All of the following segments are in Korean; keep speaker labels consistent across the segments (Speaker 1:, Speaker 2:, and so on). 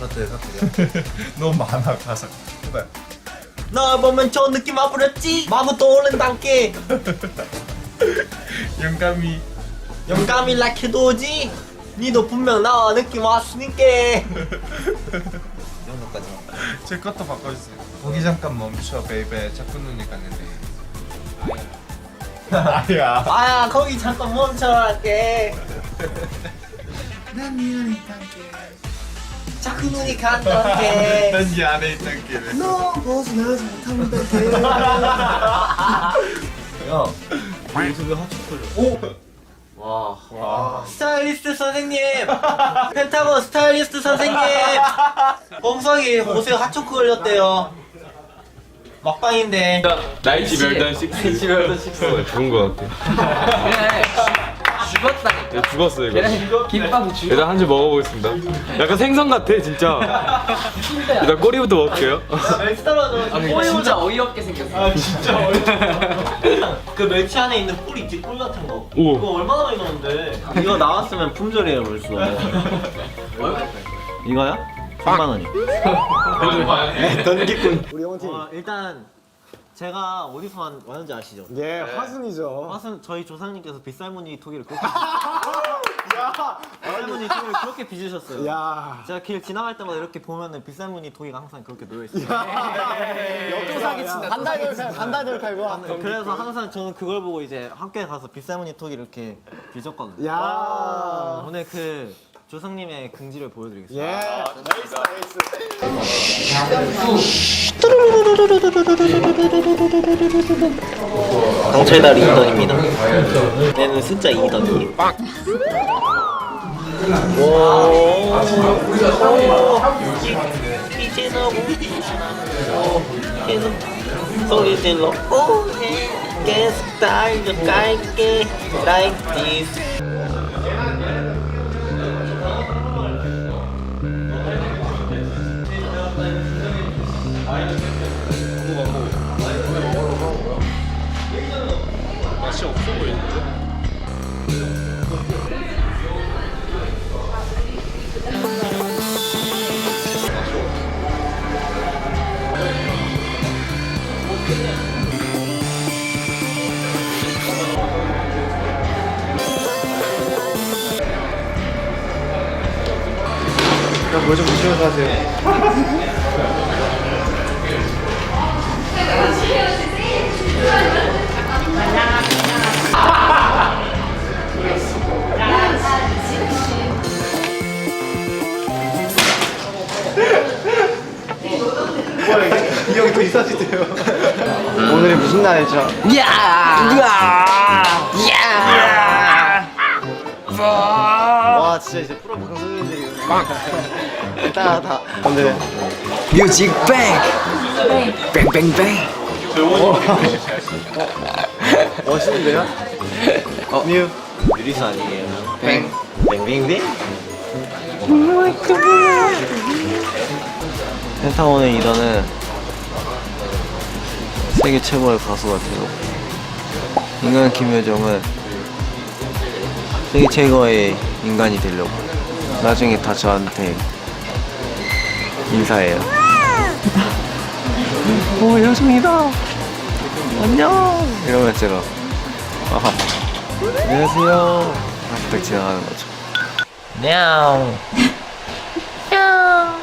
Speaker 1: 사투리 사투리 너무 많아 가사. 해봐요.
Speaker 2: 너 보면 좋은 느낌 와버렸지? 마구 떠오른단께.
Speaker 1: 영감이.
Speaker 2: 영감이 라케도지? 니도 분명 나 느낌 왔으니까 이런 것까지
Speaker 1: 제 것도 바꿔주세요. 거기 잠깐 멈춰 베이베. 자꾸 눈이 가는데. 아야.
Speaker 2: 아야. 거기 잠깐 멈춰랄게.
Speaker 1: 난 미안해 단계
Speaker 2: 자꾸 눈이 간단게.
Speaker 1: 난이 안에 있던 길에
Speaker 2: 너 벗어나지 못한단게 야 유튜브에 하초콜 오!
Speaker 1: 와.
Speaker 2: 스타일리스트 선생님! 펜타곤 스타일리스트 선생님! 범석이 옷에 핫초크 걸렸대요. 막방인데.
Speaker 3: 멸던 식스. 멸던 식스. 좋은 거 같아.
Speaker 4: 그래 죽었다니까
Speaker 3: 야, 죽었어 이거
Speaker 4: 그래 김밥이 죽
Speaker 3: 일단 한 줄 먹어보겠습니다 약간 생선 같아 진짜 일단 꼬리부터 먹을게요
Speaker 2: 멸치 떨어져.
Speaker 4: 아 진짜 어이없게 생겼어
Speaker 2: 그 멸치 안에 있는 꿀 있지, 꿀 같은 거.
Speaker 3: 오.
Speaker 2: 이거 얼마나 많이 넣었는데? 이거 나왔으면 품절이에요, 벌써. 이거요? 3만 원이. 던기꾼. 우리 영팀. 어, 일단 제가 어디서 왔- 왔는지 아시죠?
Speaker 5: 예, 화순이죠.
Speaker 2: 화순 저희 조상님께서 빗살무늬 토기를 그렇게 빗살무늬 토기를 그렇게 빚으셨어요.
Speaker 5: 야,
Speaker 2: 제가 길 지나갈 때마다 이렇게 보면은 빗살무늬 토기가 항상 그렇게 놓여 있어요.
Speaker 5: 역사기 친다. 반달돌 칼, 반달돌 칼과.
Speaker 2: 그래서 항상 저는 그걸 보고 이제 학교에 가서 빗살무늬 토기 이렇게 빚었거든요.
Speaker 5: 야,
Speaker 2: 오늘 그 조상님의 긍지를 보여드리겠습니다.
Speaker 5: 예.
Speaker 2: 당초의 달 2던입니다. 얘는 숫자 2던이에요. 오, 이제 너무 계속 소리 질러. 오, 계속 달려 갈게 like this.
Speaker 5: 뭐좀 드시면서 하세요. 이 형이 또 이사지대요. 오늘이 무슨 날이죠? 와 진짜 이제 프로 방송인들이 일단 다 근데
Speaker 4: 뮤직 뱅 뱅뱅뱅
Speaker 5: 멋있는데요? 어, 뉴
Speaker 2: 유리수 아니에요.
Speaker 5: 뱅.
Speaker 2: 뱅뱅뱅. 펜타곤의 이더는 세계 최고의 가수가 되고 인간 김효정은 세계 최고의 인간이 되려고 나중에 다 저한테 인사해요. 오 여정이다. 안녕. 이러면 제가 아하. 안녕하세요. 딱 지나가는 거죠. 냥. 냥.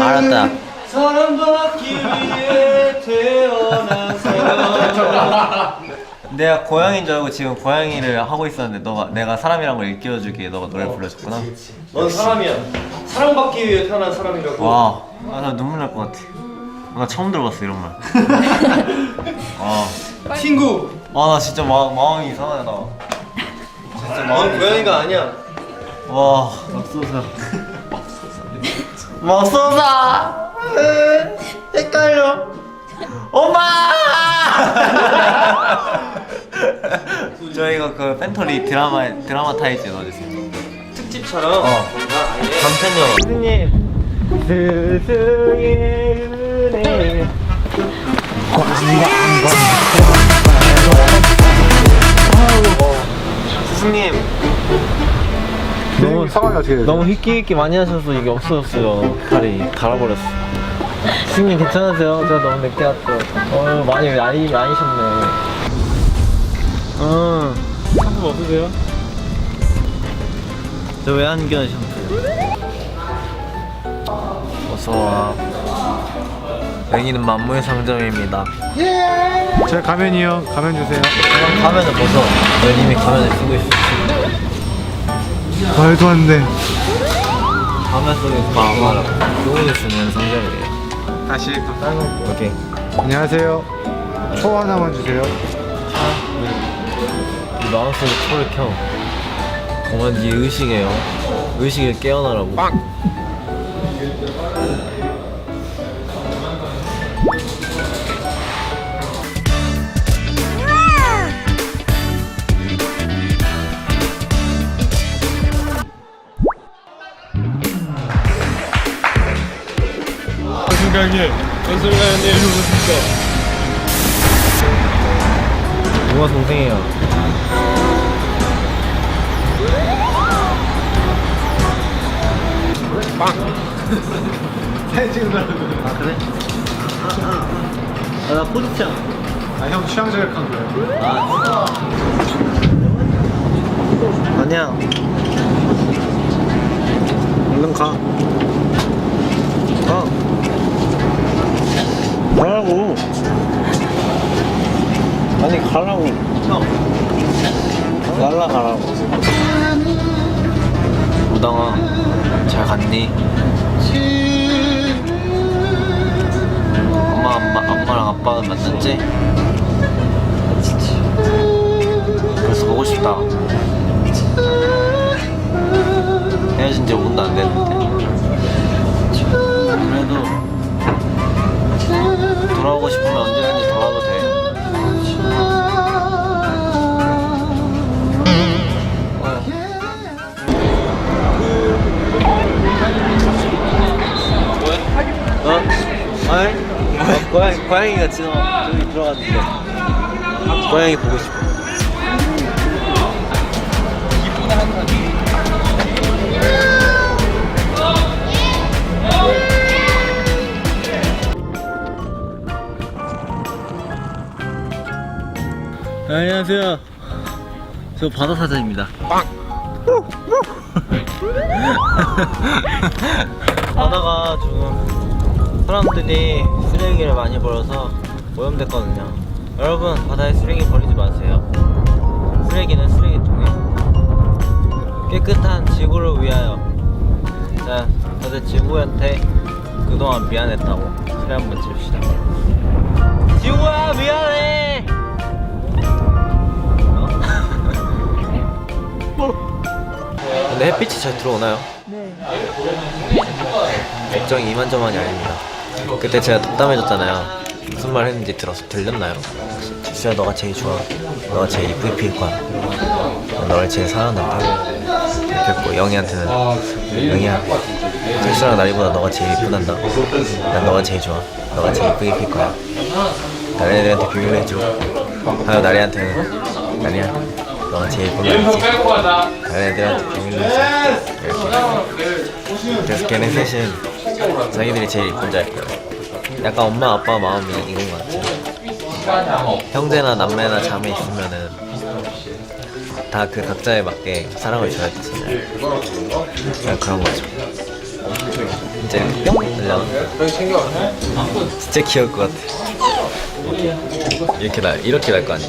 Speaker 2: 알았다. 사랑받기 위해 태어난 사람. 내가 고양이인 줄 알고 지금 고양이를 하고 있었는데 너가 내가 사람이란 걸 일깨워주기 위해 너가 노래 불러줬구나.
Speaker 5: 넌 사람이야 사랑받기 위해 태어난 사람이라고
Speaker 2: 와, 아, 나 눈물 날 것 같아. 나 처음 들어봤어 이런 말. 아,
Speaker 5: 친구
Speaker 2: 아, 나 진짜 마, 마음이 이상하다. 나. 진짜
Speaker 5: 넌
Speaker 2: 마음이
Speaker 5: 고양이가 아니야
Speaker 2: 와, 맙소사. 맙소사. 헷갈려. 엄마! 저희가 그 팬터리 드라마 드라마 타이즈 넣어주세요.
Speaker 5: 특집처럼
Speaker 2: 어. 감탄요. 스님. 스승의 은혜. 스승님. 너무
Speaker 6: 상황이 어떻게 되죠?
Speaker 2: 너무 휘끼휘끼 많이 하셔서 이게 없어졌어요. 팔이 달아버렸어. 스님 괜찮으세요? 제가 너무 늦게 왔죠. 어 많이 많이 많이셨네. 어.
Speaker 3: 상품 없으세요?
Speaker 2: 저 외환견 샴푸. 어서 와. 여기는 만물 상점입니다.
Speaker 6: 제 가면이요. 가면 주세요.
Speaker 2: 그럼 가면을 벗어. 너 이미 가면을 쓰고 있어.
Speaker 6: 말도 안 돼.
Speaker 2: 가면 속에서 마음을 교훈을 주는 상점이에요.
Speaker 1: 다시
Speaker 2: 오케이.
Speaker 6: 안녕하세요. 초 하나만 주세요.
Speaker 2: 이 마음속에 초를 켜. 그만 네 의식에요. 의식을 깨어나라고.
Speaker 3: 연 강님 연승강님 오셨습니까?
Speaker 2: 누가 동생이야?
Speaker 6: 사진 찍으려고.
Speaker 2: 아 그래? 아, 나 포즈창.
Speaker 6: 아, 형 취향 저격한 거예요.
Speaker 2: 아 아니야. 얼른 가. 가. 가라고. 아니 가라고. 날라가라고. 우당아, 잘 갔니? 엄마, 엄마, 엄마랑 아빠는 만났지? 벌써 보고 싶다. 헤어진 지 5분도 안 됐는데. 그래도 돌아오고 싶으면 언제든지 돌아와도 돼. 어? 아이? 어, 고양이, 고양이가 지금 저기 들어갔는데. 고양이 보고 싶어. 안녕하세요. 저 바다 사자입니다. 바다가 지금 사람들이 쓰레기를 많이 버려서 오염됐거든요. 여러분 바다에 쓰레기 버리지 마세요. 쓰레기는 쓰레기통에 깨끗한 지구를 위하여. 자, 다들 지구한테 그동안 미안했다고 소리 한번 칩시다. 지구야 미안해. 어? 근데 햇빛이 잘 들어오나요? 네. 걱정이 이만저만이 아닙니다. 그때 제가 덕담해줬잖아요. 무슨 말 했는지 들어서 들렸나요? 지수야 너가 제일 좋아. 너가 제일 이쁘게 피일 거야. 난 너를 제일 사랑한다. 이렇게 했고 영희한테는 영희야 철수랑 나리보다 너가 제일 이쁘단다. 난 너가 제일 좋아. 너가 제일 이쁘게 필 거야. 다른 애들한테 비밀로 해줘. 하여 나리한테는 나리야 너가 제일 이쁜 거 알지? 다른 애들한테 비밀로 해줘. 이렇게. 그래서 걔네 셋은 자기들이 제일 줄알 거야. 약간 엄마 아빠 마음이 이런 거 같지. 형제나 남매나 자매 있으면은 다 그 각자에 맞게 사랑을 줘야 되잖아요. 그냥 그런 거죠. 이제 뿅 들려. 진짜 귀여울 것 같아. 이렇게 날 이렇게 날 거 아니야?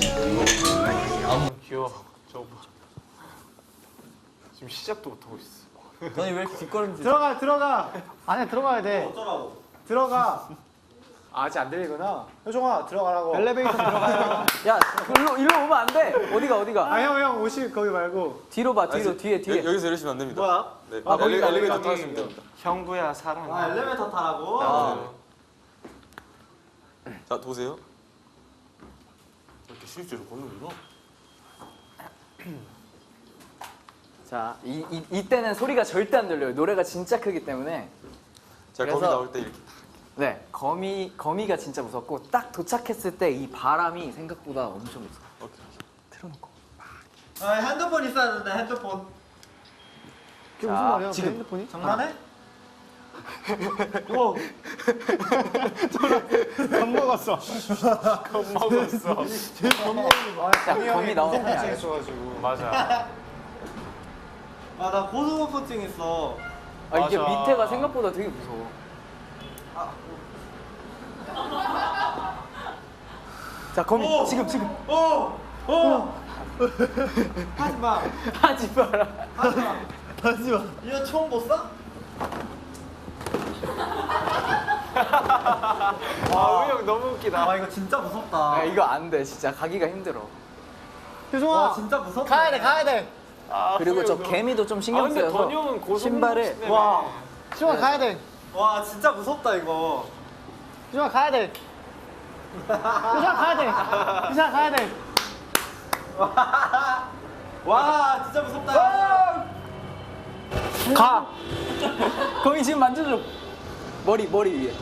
Speaker 1: 귀여워. 저거 봐. 지금 시작도 못 하고 있어.
Speaker 2: 너희 왜 이렇게 뒷걸음질?
Speaker 5: 들어가 들어가. 안에 들어가야 돼. 들어가. 아, 아직 안 들리구나. 효종아 들어가라고. 엘리베이터 들어가요.
Speaker 4: 야, 일로 일로 오면 안 돼. 어디가 어디가?
Speaker 5: 아 형 형 오실 거기 말고.
Speaker 4: 뒤로 봐. 뒤로 뒤에 뒤에.
Speaker 3: 여 기서 이러시면 안 됩니다. 뭐야? 네.
Speaker 5: 아, 거기 가,
Speaker 3: 엘리베이터 타시면 됩니다.
Speaker 1: 형구야 사랑.
Speaker 5: 아 엘리베이터 타라고.
Speaker 3: 자 도세요. 이렇게 실제로 걷는구나.
Speaker 4: 자, 이, 이 이때는 소리가 절대 안 들려요. 노래가 진짜 크기 때문에.
Speaker 3: 자
Speaker 4: 그래서-
Speaker 3: 거기 나올 때 이렇게.
Speaker 4: 네, 거미 거미가 진짜 무섭고 딱 도착했을 때 이 바람이 생각보다 엄청 무서워.
Speaker 3: 오케이.
Speaker 4: 틀어놓고.
Speaker 2: 아 핸드폰 있어야 된다 핸드폰.
Speaker 5: 그게 무슨 말이야? 지금 핸드폰이?
Speaker 2: 장난해?
Speaker 5: 겁먹었어.
Speaker 3: 겁먹었어.
Speaker 4: 야, 검이 나오는 거 아니야?
Speaker 3: 맞아.
Speaker 2: 아 나 고소공포증 있어.
Speaker 4: 아 이게
Speaker 3: 맞아.
Speaker 4: 밑에가 생각보다 되게 무서워. 자 거미 지금 지금
Speaker 2: 오! 오! 하지 마.
Speaker 4: 하지 마라.
Speaker 2: 하지 마. 이거 총못 쏴?
Speaker 3: 아, 우영 너무 웃기다.
Speaker 2: 아 이거 진짜 무섭다.
Speaker 4: 아 이거 안 돼 진짜 가기가 힘들어.
Speaker 5: 효정아
Speaker 2: 와 진짜 무섭다.
Speaker 5: 가야 돼 가야 돼.
Speaker 4: 그리고 저 개미도 좀
Speaker 3: 아,
Speaker 4: 신경
Speaker 3: 근데
Speaker 4: 쓰여서
Speaker 3: 고소
Speaker 4: 신발에
Speaker 2: 와.
Speaker 5: 효정아 가야 돼.
Speaker 2: 와 진짜 무섭다 이거.
Speaker 5: 효정아 가야 돼. 효정아 가야 돼. 효정아 가야 돼.
Speaker 2: 와 진짜 무섭다.
Speaker 4: 가. 거미 지금 만져줘. 머리 머리 위에.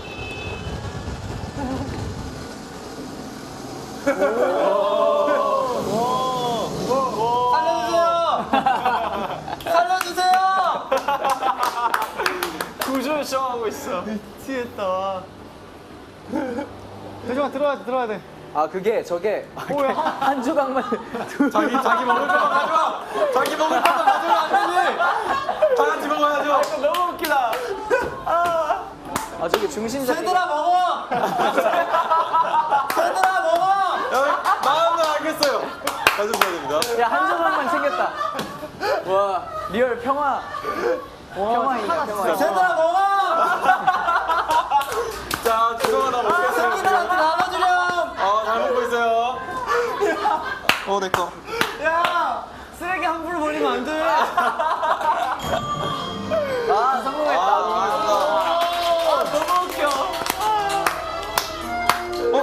Speaker 2: 살려주세요.
Speaker 3: 구조 요청하고 있어.
Speaker 2: 미치겠다.
Speaker 5: 효정아 들어야 돼 들어야 돼.
Speaker 4: 아 그게 저게
Speaker 5: 뭐야?
Speaker 4: 한 조각만
Speaker 2: 자기 자기 먹을 거만 가져와. 자기 먹을 거만 가져와 안 되니? 다 같이 먹어야죠.
Speaker 3: 너무 웃기다.
Speaker 4: 아 저게 중심 잡기.
Speaker 2: 얘들아 먹어. 얘들아 먹어. 마음은 알겠어요. 가져줘야 됩니다.
Speaker 4: 야한 조각만 챙겼다. 와 리얼 평화. 평화이야 평화.
Speaker 2: 얘들아 먹어.
Speaker 3: 자, 죄송하다 먹겠어요.
Speaker 2: 새끼들한테 나눠주렴.
Speaker 3: 아, 잘 먹고 있어요.
Speaker 2: 어, 내 거. 야! 쓰레기 함부로 버리면 안 돼.
Speaker 4: 아 성공했다.
Speaker 2: 아, 너무 웃겨. 어?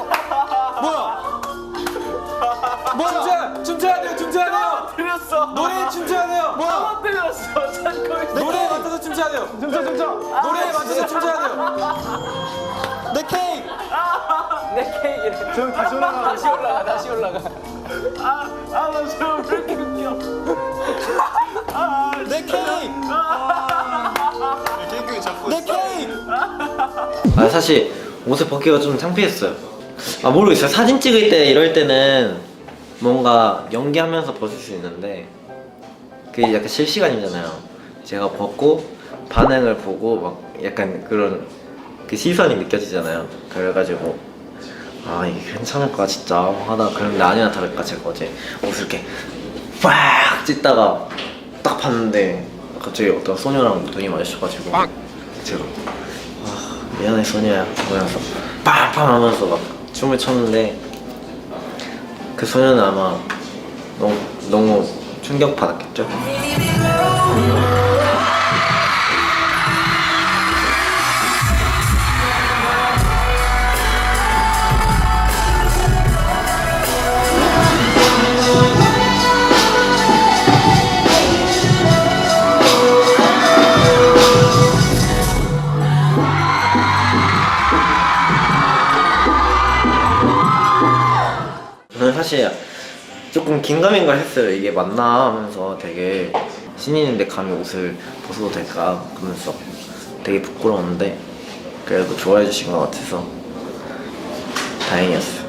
Speaker 2: 뭐야?
Speaker 3: 춤춰, 춤춰야 돼요, 춤춰야 돼요. 틀렸어. 노래에 춤춰야 돼요.
Speaker 2: 뭐야?
Speaker 3: 틀렸어. 춤춰야 돼요.
Speaker 5: 춤춰 춤춰.
Speaker 3: 노래에 맞춰서 춤춰야 돼요.
Speaker 2: 내 케이크.
Speaker 4: 내 케이크를. 저 다시 올라가. 다시 올라가. 다시 올라가.
Speaker 3: 아, 나 지금 왜 이렇게 웃겨?
Speaker 2: 내 케이크. 내 케이크. 아 사실 옷을 벗기가 좀 창피했어요. 아 모르겠어요. 사진 찍을 때 이럴 때는 뭔가 연기하면서 벗을 수 있는데 그게 약간 실시간이잖아요. 제가 벗고 반응을 보고 막 약간 그런 그 시선이 느껴지잖아요. 그래가지고 아 이게 괜찮을까 진짜 하다 그런데 아니나 다를까 제가 어제 옷을 이렇게 빡 찢다가 딱 봤는데 갑자기 어떤 소녀랑 눈이 마주쳐가지고 제가 아, 미안해 소녀야 하면서 빵빵 하면서 막 춤을 췄는데 그 소녀는 아마 너무 너무 충격 받았겠죠. 사실 조금 긴가민가 했어요. 이게 맞나 하면서 되게 신인인데 감히 옷을 벗어도 될까 하면서 되게 부끄러웠는데 그래도 좋아해 주신 것 같아서 다행이었어요.